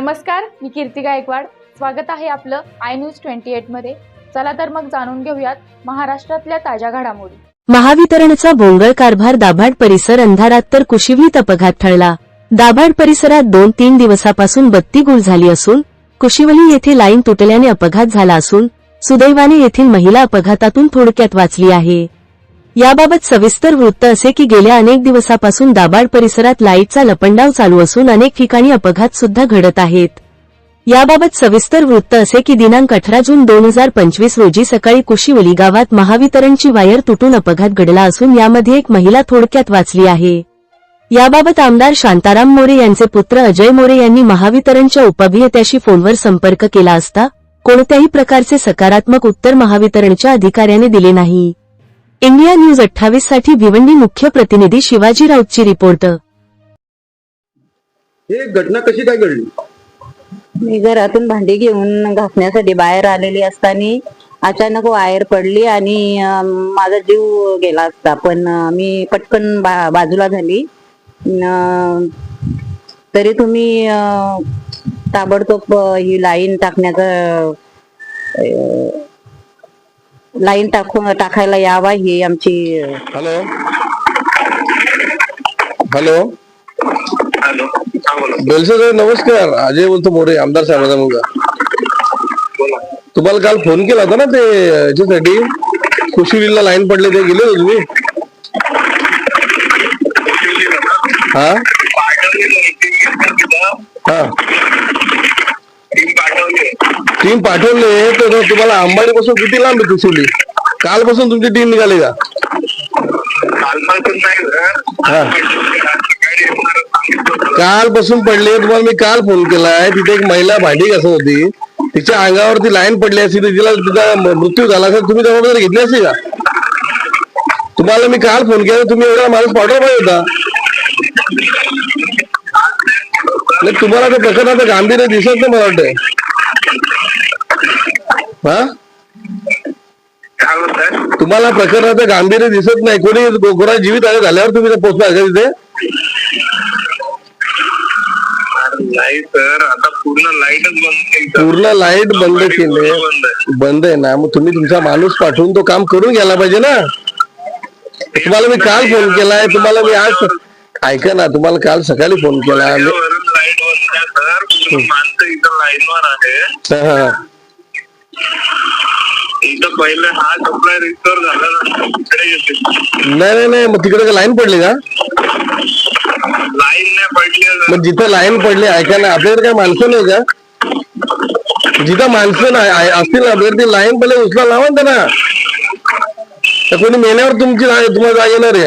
नमस्कार मी कीर्ती गायकवाड. स्वागत आहे आपलं आय न्यूज ट्वेंटी एटमध्ये. चला तर मग जाणून घेऊयात महाराष्ट्रातल्या ताज्या घडामोडी. महावितरणचा भोंगळ कारभार दाभाड परिसर अंधारात तर कुशिवलीत अपघात ठरला दाभाड परिसरात दोन तीन दिवसापासून बत्ती गुळ झाली असून कुशिवली येथे लाईन तुटल्याने अपघात झाला असून सुदैवाने येथील महिला अपघातातून थोडक्यात वाचली आहे. याबाबत सविस्तर वृत्त असे की गेल्या अनेक दिवसापासून दाबाड परिसरात लाईटचा लपंडाव चालू असून अनेक ठिकाणी अपघात सुद्धा घडत आहेत. याबाबत सविस्तर वृत्त असे की दिनांक अठरा जून दोन हजार पंचवीस रोजी सकाळी कुशिवली गावात महावितरणची वायर तुटून अपघात घडला असून यामध्ये एक महिला थोडक्यात वाचली आहे. याबाबत आमदार शांताराम मोरे यांचे पुत्र अजय मोरे यांनी महावितरणच्या उपअभियत्याशी फोनवर संपर्क केला असता कोणत्याही प्रकारचे सकारात्मक उत्तर महावितरणच्या अधिकाऱ्याने दिले नाही. इंडिया न्यूज अठ्ठावीससाठी भिवंडी मुख्य प्रतिनिधी शिवाजी राऊतची रिपोर्ट. हे घटना कशी काय घडली? मी घरातून भांडी घेऊन घासण्यासाठी बाहेर आलेली असताना अचानक वायर पडली आणि अं, माझा जीव गेला असता. पण अं, मी पटकन बा- बाजूला झाली. अं, तरी तुम्ही अं, ताबडतोब अं, ही लाईन टाकण्याचा लाईन टाकून टाकायला यावा ही आमची हॅलो. हॅलो. हॅलो. बोला. बेलसे साहेब नमस्कार. अजय बोलतो मोरे. आमदार साहेबांचा मुलगा. बोला. तुम्हाला काल फोन केला होता ना ते याच्यासाठी? कुशिवीला लाईन पडले ते गेले होते तुम्ही? हा? हा. टीम पाठवले तर तुम्हाला अंबाडी पासून किती लांब आहे कुशिवली कालपासून तुमची टीम निघाली का? कालपासून हा. पडले तुम्हाला मी काल फोन केलाय तिथे एक महिला भांडी घासत होती. तिच्या अंगावरती लाईन पडली असती तिला तिचा मृत्यू झाला असेल तुम्ही जबाबदारी घेतली असती का? तुम्हाला मी काल फोन केला तुम्ही एवढा माणूस पाठवला पाहिजे होता. तुम्हाला त्या प्रकरणाचं गांभीर्य दिसत नाही मला वाटतंय. हा? तुम्हाला प्रकरणाचं गांभीर्य दिसत नाही. कोणी कोणा जीवित आले झाल्यावर तुम्ही पोहोचणार का तिथे? नाही सर आता पूर्ण लाईटच बंद केली सर. पूर्ण लाइट बंद केले. बंद आहे. बंद आहे ना. मग तुम्ही तुमचा माणूस पाठवून तो काम करून घ्यायला पाहिजे ना. तुम्हाला मी काल फोन केलाय. तुम्हाला मी आज ऐका ना. तुम्हाला काल सकाळी फोन केला. मी- लाइट बंद आहे सर. पूर्ण माणसं इथं लाईनवर आहे. हा, हा. इथं पहिले हा सप्लाय रिस्टोर झाला ना इकडे येते नाही नाही नाही मग तिकडे लाईन पडली का? लाईन नाही पडली. मग जिथं लाईन पडली ऐका ना आपल्याकडे काय माणसं नाही का? जिथं माणसं नाही आहे- असतील ना आपल्याकडे ती लाईन पहिले उचला लावा ना त्यांना. तर कोणी मेल्यावर तुमची तुम्हाला येणार आहे.